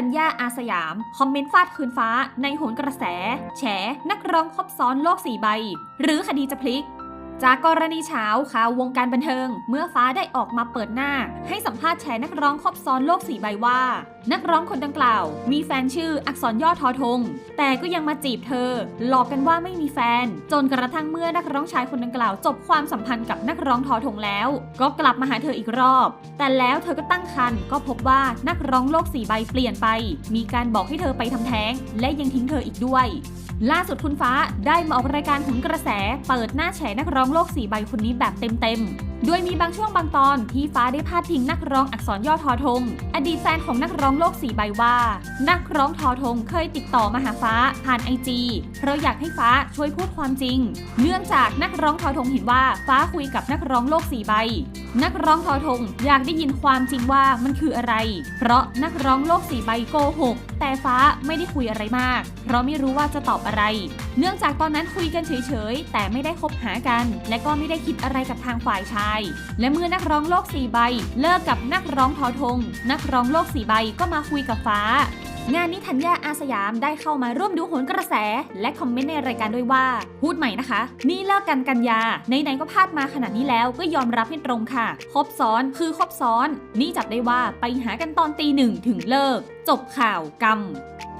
ธัญญาอาสยาม คอมเมนต์ฟาดคืนฟ้า ในโหนกระแส แฉ นักร้องครบซ้อนโลกสี่ใบ หรือคดีจะพลิก จากกรณีเช้าข่าววงการบันเทิง เมื่อฟ้าได้ออกมาเปิดหน้า ให้สัมภาษณ์แชร์นักร้องครบซ้อนโลกสี่ใบว่า นักร้องคนดังกล่าว มีแฟนชื่ออักษรย่อทอทง แต่ก็ยังมาจีบเธอ หลอกกันว่าไม่มีแฟน จนกระทั่งเมื่อนักร้องชายคนดังกล่าว จบความสัมพันธ์กับนักร้องทอทงแล้ว ก็กลับมาหาเธออีกรอบ แต่แล้วเธอก็ตั้งครรภ์ก็พบว่านักร้องโลกสี่ใบเปลี่ยนไป มีการบอกให้เธอไปทำแท้ง และยังทิ้งเธออีกด้วย ล่าสุดคุณฟ้าได้มาออกรายการหุนกระแส เปิดหน้าแฉนักร้องโลกสี่ใบคนนี้แบบเต็มๆ โดยมีบางช่วงบางตอนที่ฟ้าได้พาดพิงนักร้องอักษรย่อทอทง อดีตแฟนของนักร้องโลกสี่ใบว่า นักร้องทอทงเคยติดต่อมาหาฟ้าผ่านไอจีเพราะอยากให้ฟ้าช่วยพูดความจริง เนื่องจากนักร้องทอทงเห็นว่าฟ้าคุยกับนักร้องโลกสี่ใบ นักร้องทอทงอยากได้ยินความจริงว่ามันคืออะไร เพราะนักร้องโลกสี่ใบโกหกแต่ฟ้าไม่ได้คุยอะไรมาก เพราะไม่รู้ว่าจะตอบอะไร เนื่องจากตอนนั้นคุยกันเฉยๆแต่ไม่ได้คบหากัน และก็ไม่ได้คิดอะไรกับทางฝ่ายชายและเมื่อนักร้องโลกสี่ใบ เลิกกับนักร้องทอทง นักร้องโลกสี่ใบก็มาคุยกับฟ้า งานนี้ธัญญาอาสยามได้เข้ามาร่วมดูโหนกระแส และคอมเมนต์ในรายการด้วยว่า พูดใหม่นะคะ นี่เลิกกันกันยาไหนๆก็พลาดมาขนาดนี้แล้วก็ยอมรับให้ตรงค่ะ คบซ้อนคือคบซ้อน นี่จับได้ว่าไปหากันตอนตีหนึ่งถึงเลิก จบข่าวกรรม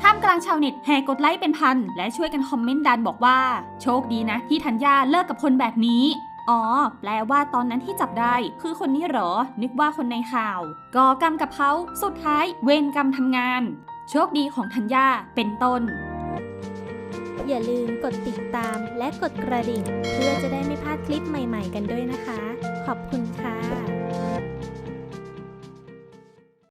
ท่ามกลางชาวเน็ตแห่กดไลค์เป็นพัน และช่วยกันคอมเมนต์ดันบอกว่า โชคดีนะที่ธัญญาเลิกกับคนแบบนี้ อ๋อ แปลว่าตอนนั้นที่จับได้ คือคนนี้เหรอ นึกว่าคนในข่าว ก่อกรรมกับเขาสุดท้ายเวรกรรมทำงาน โชคดีของธัญญาเป็นต้น อย่าลืมกดติดตามและกดกระดิ่ง เพื่อจะได้ไม่พลาดคลิปใหม่ๆกันด้วยนะคะ ขอบคุณค่ะ